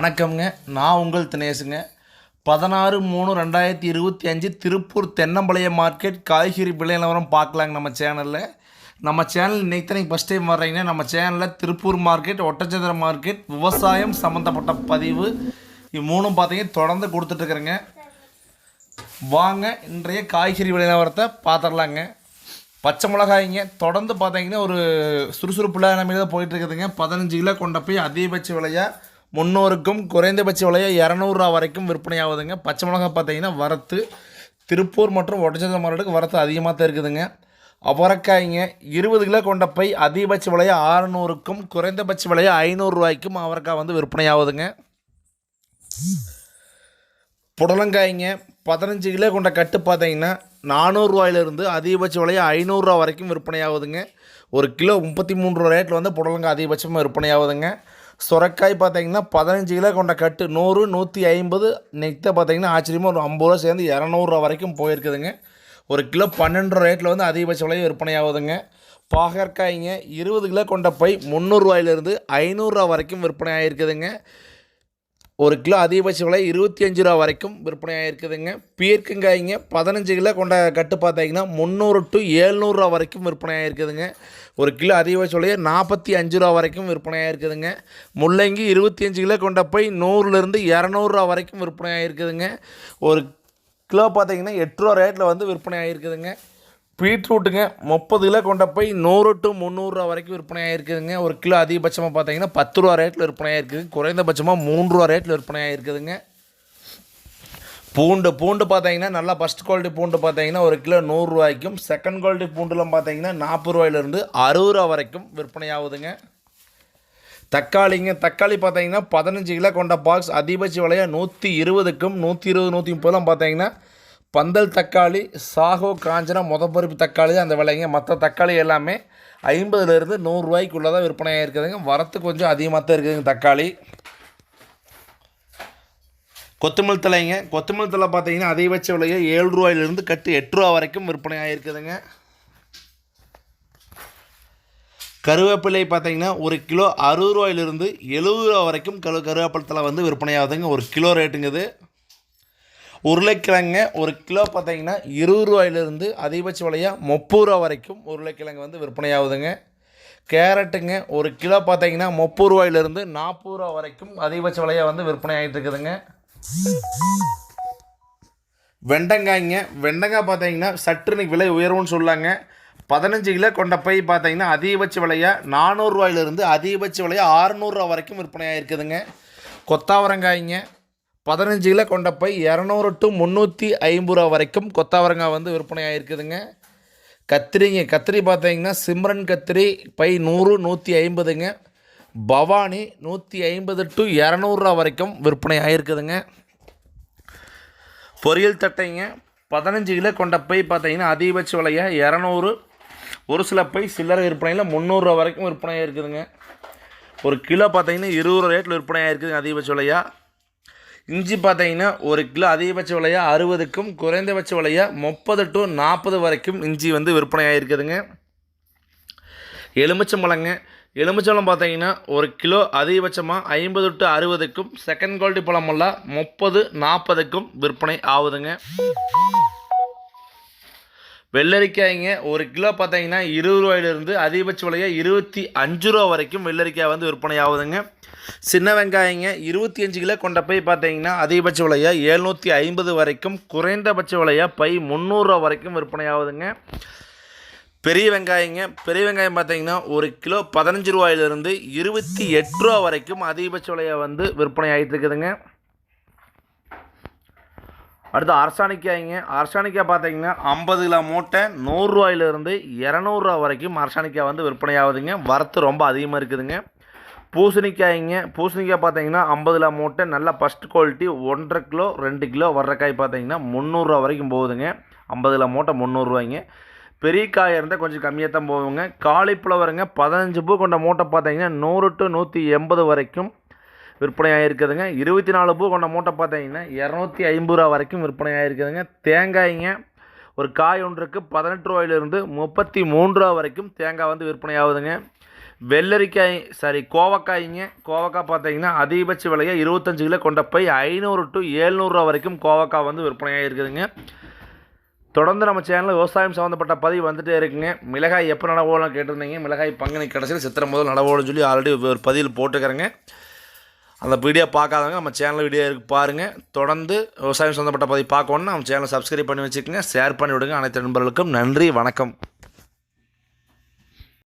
வணக்கம்ங்க. நான் உங்கள் தினேஷுங்க பதினாறு மூணு ரெண்டாயிரத்தி இருபத்தி அஞ்சு திருப்பூர் தென்னம்பாளையம் மார்க்கெட் காய்கறி விலை நிலவரம் பார்க்கலாங்க நம்ம சேனலில். நம்ம சேனல் இன்னைக்கு தான் நீங்கள் ஃபஸ்ட் டைம் வர்றீங்கன்னா நம்ம சேனலில் திருப்பூர் மார்க்கெட் ஒட்டச்சந்திர மார்க்கெட் விவசாயம் சம்மந்தப்பட்ட பதிவு இது மூணும் பார்த்தீங்கன்னா தொடர்ந்து கொடுத்துட்ருக்குறேங்க வாங்க இன்றைய காய்கறி விலை நிலவரத்தை பார்த்துடலாங்க. பச்சை மிளகாய்ங்க தொடர்ந்து பார்த்தீங்கன்னா ஒரு சுறுசுறுப்புள்ள நிலைமையில தான் போயிட்டு இருக்குதுங்க. பதினஞ்சு கிலோ கொண்ட போய் அதிகபட்ச விலையாக முந்நூறுக்கும் குறைந்தபட்ச விலையை இரநூறுவா வரைக்கும் விற்பனை ஆகுதுங்க பச்சை மிளகாய் பார்த்தீங்கன்னா வரத்து திருப்பூர் மற்றும் ஒட்டச்சத்திர மாவட்டத்துக்கு வரத்து அதிகமாக தான் இருக்குதுங்க. அவரைக்காய்ங்க இருபது கிலோ கொண்ட பை அதிகபட்ச விலையை ஆறுநூறுக்கும் குறைந்தபட்ச விலையை ஐநூறுரூவாய்க்கும் அவரைக்காய் வந்து விற்பனை ஆகுதுங்க புடலங்காய்ங்க பதினஞ்சு கிலோ கொண்ட கட்டு பார்த்தீங்கன்னா நானூறுரூவாயிலிருந்து அதிகபட்ச விலையை ஐநூறுரூவா வரைக்கும் விற்பனை ஆகுதுங்க ஒரு கிலோ முப்பத்தி மூணு ரூபா ரேட்டில் வந்து புடலங்காய் அதிகபட்சமாக விற்பனை ஆகுதுங்க சுரக்காய் பார்த்தீங்கன்னா பதினஞ்சு கிலோ கொண்ட கட்டு நூறு நூற்றி ஐம்பது. நெக்த்தை பார்த்தீங்கன்னா ஆச்சரியமாக ஒரு ஐம்பது ரூபா சேர்ந்து இரநூறுவா வரைக்கும் போயிருக்குதுங்க. ஒரு கிலோ பன்னெண்டு ரூபா ரேட்டில் வந்து அதிகபட்ச விலையை விற்பனை ஆகுதுங்க. பாகற்காய்ங்க இருபது கிலோ கொண்ட பை முந்நூறுரூவாயிலிருந்து ஐநூறுரூவா வரைக்கும் விற்பனை ஆகிருக்குதுங்க ஒரு கிலோ அதிகபட்ச விலை இருபத்தி அஞ்சு ரூபா வரைக்கும் விற்பனை ஆகிருக்குதுங்க பீர்க்கங்காய்ங்க பதினஞ்சு கிலோ கொண்ட கட்டு பார்த்தீங்கன்னா முந்நூறு டு ஏழ்நூறுரூவா வரைக்கும் விற்பனை ஆகிருக்குதுங்க ஒரு கிலோ அதிகபட்ச விலையை நாற்பத்தி அஞ்சு ரூபா வரைக்கும் விற்பனை ஆகிருக்குதுங்க முள்ளங்கி இருபத்தி அஞ்சு கிலோ கொண்ட போய் நூறுலேருந்து இரநூறுவா வரைக்கும் விற்பனை ஆகிருக்குதுங்க ஒரு கிலோ பார்த்தீங்கன்னா எட்டு ரூபா ரேட்டில் வந்து விற்பனை ஆகிருக்குதுங்க பீட்ரூட்டுங்க முப்பது கிலோ கொண்ட போய் நூறு டு முந்நூறுரூவா வரைக்கும் விற்பனை ஆகிருக்குதுங்க ஒரு கிலோ அதிகபட்சமாக பார்த்தீங்கன்னா பத்து ரூபா ரேட்டில் விற்பனை ஆகிருக்குது குறைந்தபட்சமாக மூன்று ரூபா ரேட்டில் விற்பனை ஆகிருக்குதுங்க பூண்டு பூண்டு பார்த்தீங்கன்னா நல்லா ஃபஸ்ட் குவாலிட்டி பூண்டு பார்த்தீங்கன்னா ஒரு கிலோ நூறுரூவாய்க்கும் செகண்ட் குவாலிட்டி பூண்டுலாம் பார்த்தீங்கன்னா நாற்பது ரூபாயிலிருந்து அறுபது ரூபா வரைக்கும் விற்பனை ஆகுதுங்க. தக்காளிங்க தக்காளி பார்த்தீங்கன்னா பதினஞ்சு கிலோ கொண்ட பாக்ஸ் அதிகபட்ச விலையாக நூற்றி இருபதுக்கும் நூற்றி இருபது நூற்றி முப்பதுலாம் பார்த்தீங்கன்னா பந்தல் தக்காளி சாகோ காஞ்சனா முதப்பருப்பு தக்காளி தான் அந்த விலைங்க. மற்ற தக்காளி எல்லாமே ஐம்பதுலேருந்து நூறுரூவாய்க்குள்ளே தான் விற்பனையாக இருக்குதுங்க. வரத்து கொஞ்சம் அதிகமாக தான் இருக்குதுங்க தக்காளி. கொத்தமல்லி தலைங்க. கொத்தமல்லி தலை பார்த்தீங்கன்னா அதிகபட்ச விலையை ஏழு ரூபாயிலிருந்து கட்டு எட்டு ரூபா வரைக்கும் விற்பனை ஆகிருக்குதுங்க கருவேப்பிலை பார்த்தீங்கன்னா ஒரு கிலோ அறுபது ரூபாயிலிருந்து எழுபது ரூபா வரைக்கும் கரு கருவேப்பிலை தலை வந்து விற்பனை ஆகுதுங்க ஒரு கிலோ ரேட்டுங்குது உருளைக்கிழங்க ஒரு கிலோ பார்த்தீங்கன்னா இருபது ரூபாயிலிருந்து அதிகபட்ச விலையாக முப்பது ரூபா வரைக்கும் உருளைக்கிழங்கு வந்து விற்பனை ஆகுதுங்க கேரட்டுங்க ஒரு கிலோ பார்த்தீங்கன்னா முப்பது ரூபாயிலிருந்து நாற்பது ரூபா வரைக்கும் அதிகபட்ச விலையாக வந்து விற்பனை ஆகிட்டு இருக்குதுங்க. வெண்டங்காய்ங்க வெண்டங்காய் பார்த்தீங்கன்னா சற்று இன்னைக்கு விலை உயர்வுன்னு சொல்லாங்க. பதினஞ்சு கிலோ கொண்ட பை பார்த்தீங்கன்னா அதிகபட்ச விலையாக நானூறுரூவாயிலிருந்து அதிகபட்ச விலையாக ஆறுநூறுரூவா வரைக்கும் விற்பனை ஆகிருக்குதுங்க கொத்தாவரங்காய்ங்க பதினஞ்சு கிலோ கொண்ட பை இரநூறு டு முந்நூற்றி ஐம்பது ரூபா வரைக்கும் கொத்தாவரங்காய் வந்து விற்பனையாக இருக்குதுங்க கத்திரிங்க கத்திரி பார்த்தீங்கன்னா சிம்ரன் கத்திரி பை நூறு நூற்றி ஐம்பதுங்க. பவானி நூற்றி ஐம்பது டு இரநூறுவா வரைக்கும் விற்பனை ஆகிருக்குதுங்க பொரியல் தட்டைங்க பதினஞ்சு கிலோ கொண்ட பை பார்த்தீங்கன்னா அதிகபட்ச விலையை இரநூறு. ஒரு சில பை சில்லறை விற்பனையில் முந்நூறுரூவா வரைக்கும் விற்பனை இருக்குதுங்க ஒரு கிலோ பார்த்தீங்கன்னா இருபது ரூபா ரேட்டில் விற்பனை ஆகிருக்குதுங்க அதிகபட்ச விலையாக இஞ்சி பார்த்தீங்கன்னா ஒரு கிலோ அதிகபட்ச விலையாக அறுபதுக்கும் குறைந்தபட்ச விலையாக முப்பது டு நாற்பது வரைக்கும் இஞ்சி வந்து விற்பனை ஆகிருக்குதுங்க எலுமிச்சம்பழங்க. எலுமிச்சம்பழம் பார்த்தீங்கன்னா ஒரு கிலோ அதிகபட்சமாக ஐம்பது டு அறுபதுக்கும் செகண்ட் குவாலிட்டி பழமெல்லாம் முப்பது நாற்பதுக்கும் விற்பனை ஆகுதுங்க. வெள்ளரிக்காய்ங்க ஒரு கிலோ பார்த்தீங்கன்னா இருபது ரூபாயிலிருந்து அதிகபட்ச விலையாக இருபத்தி அஞ்சு ரூபா வரைக்கும் வெள்ளரிக்காய் வந்து விற்பனை ஆகுதுங்க. சின்ன வெங்காயங்க இருபத்தி அஞ்சு கிலோ கொண்ட பை பார்த்தீங்கன்னா அதிகபட்ச விலையாக எழுநூற்றி ஐம்பது வரைக்கும் குறைந்தபட்ச விலையாக பை முந்நூறுரூவா வரைக்கும் விற்பனை ஆகுதுங்க. பெரிய வெங்காயங்க பெரிய வெங்காயம் பார்த்தீங்கன்னா ஒரு கிலோ பதினஞ்சு ரூபாயிலிருந்து இருபத்தி எட்டு ரூபா வரைக்கும் அதிகபட்ச விலையாக வந்து விற்பனை ஆகிட்டு இருக்குதுங்க. அடுத்து அரசாணிக்காய்ங்க அரசாணிக்காய் பார்த்தீங்கன்னா ஐம்பது கிலோ மூட்டை நூறுரூவாயிலிருந்து இரநூறுவா வரைக்கும் அரசாணிக்காய் வந்து விற்பனை ஆகுதுங்க வரத்து ரொம்ப அதிகமாக இருக்குதுங்க. பூசணிக்காய்ங்க. பூசணிக்காய் பார்த்தீங்கன்னா ஐம்பது கிலோ மூட்டை நல்லா ஃபஸ்ட் குவாலிட்டி ஒன்றரை கிலோ ரெண்டு கிலோ வர்ற காய் பார்த்தீங்கன்னா முந்நூறுரூவா வரைக்கும் போகுதுங்க. ஐம்பது கிலோ மூட்டை முந்நூறுரூவாய்ங்க. பெரிய காய் இருந்தால் கொஞ்சம் கம்மியாக தான் போகுங்க. காலிஃப்ளவருங்க பதினஞ்சு பூ கொண்ட மூட்டை பார்த்தீங்கன்னா நூறு டு நூற்றி எண்பது வரைக்கும் விற்பனை ஆகிருக்குதுங்க இருபத்தி நாலு பூ கொண்ட மூட்டை பார்த்தீங்கன்னா இரநூத்தி ஐம்பது ரூபா வரைக்கும் விற்பனை ஆகிருக்குதுங்க தேங்காய்ங்க ஒரு காய் ஒன்றுக்கு பதினெட்டு ரூபாயிலிருந்து முப்பத்தி மூன்று ரூபா வரைக்கும் தேங்காய் வந்து விற்பனை ஆகுதுங்க வெள்ளரிக்காய் சாரி கோவக்காய்ங்க. கோவக்காய் பார்த்தீங்கன்னா அதிகபட்ச விலையை இருபத்தஞ்சு கிலோ கொண்ட போய் ஐநூறு டு ஏழ்நூறுரூவா வரைக்கும் கோவக்காய் வந்து விற்பனையாக இருக்குதுங்க தொடர்ந்து நம்ம சேனலில் விவசாயம் சம்மந்தப்பட்ட பதிவு வந்துகிட்டே இருக்குங்க. மிளகாய் எப்போ நடவோலாம் கேட்டிருந்தீங்க. மிளகாய் பங்குனி கடைசியில் சித்திரம் முதல் நடவோன்னு சொல்லி ஆல்ரெடி ஒரு பதிவில் போட்டுக்கிறேங்க. அந்த வீடியோ பார்க்காதவங்க நம்ம சேனல் வீடியோ இருக்குது பாருங்கள் தொடர்ந்து விவசாயம் சொந்தப்பட்ட பதிவு பார்க்கணுன்னா நம்ம சேனலை சப்ஸ்கிரைப் பண்ணி வச்சுக்கோங்க. ஷேர் பண்ணி விடுங்க. அனைத்து நண்பர்களுக்கும் நன்றி வணக்கம்.